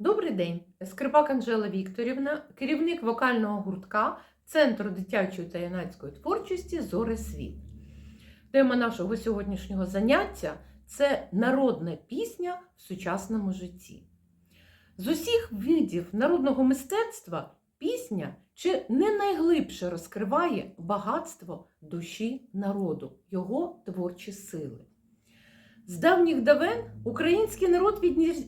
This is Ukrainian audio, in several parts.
Добрий день! Скрипак Анжела Вікторівна, керівник вокального гуртка Центру дитячої та юнацької творчості Зори Світ. Тема нашого сьогоднішнього заняття це народна пісня в сучасному житті. З усіх видів народного мистецтва пісня чи не найглибше розкриває багатство душі народу, його творчі сили. З давніх давен український народ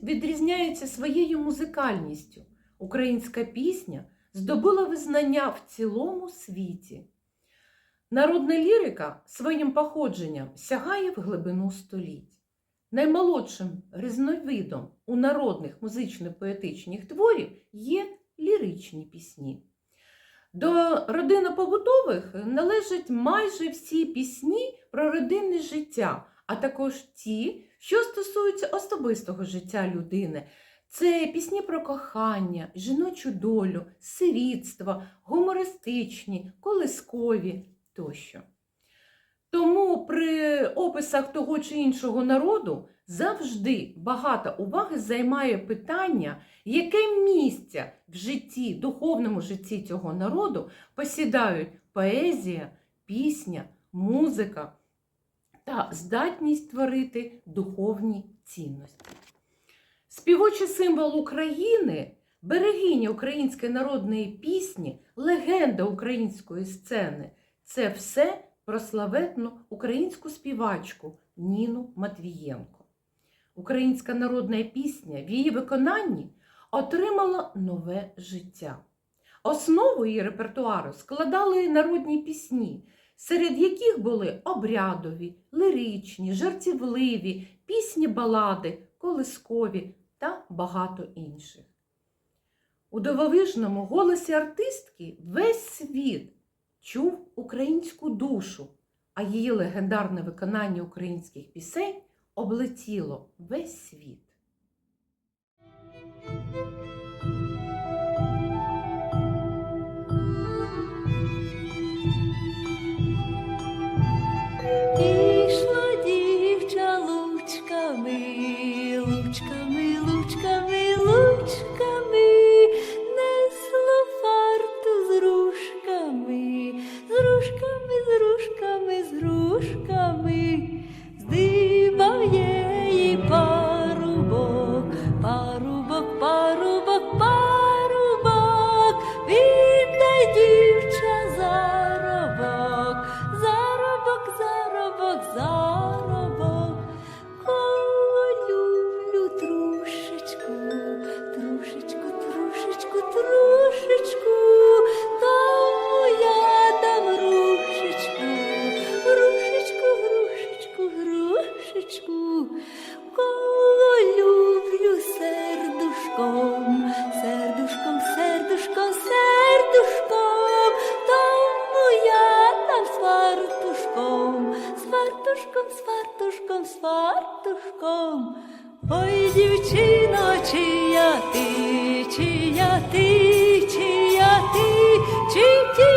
відрізняється своєю музикальністю. Українська пісня здобула визнання в цілому світі. Народна лірика своїм походженням сягає в глибину століть. Наймолодшим різновидом у народних музично-поетичних творів є ліричні пісні. До родинно-побутових належать майже всі пісні про родинне життя, а також ті, що стосуються особистого життя людини. Це пісні про кохання, жіночу долю, сирітство, гумористичні, колискові тощо. Тому при описах того чи іншого народу завжди багато уваги займає питання, яке місце в житті, духовному житті цього народу посідають поезія, пісня, музика та здатність творити духовні цінності. Співочий символ України, берегиня української народної пісні, легенда української сцени це все про славетну українську співачку Ніну Матвієнко. Українська народна пісня в її виконанні отримала нове життя. Основу її репертуару складали народні пісні, серед яких були обрядові, лиричні, жартівливі, пісні балади, колискові та багато інших. У дивовижному голосі артистки весь світ чув українську душу, а її легендарне виконання українських пісень облетіло весь світ. З рушками, я вартушком, з вартушком, з вартушком. Ой, дівчино, чия ти, чия ти, чия ти, чи ти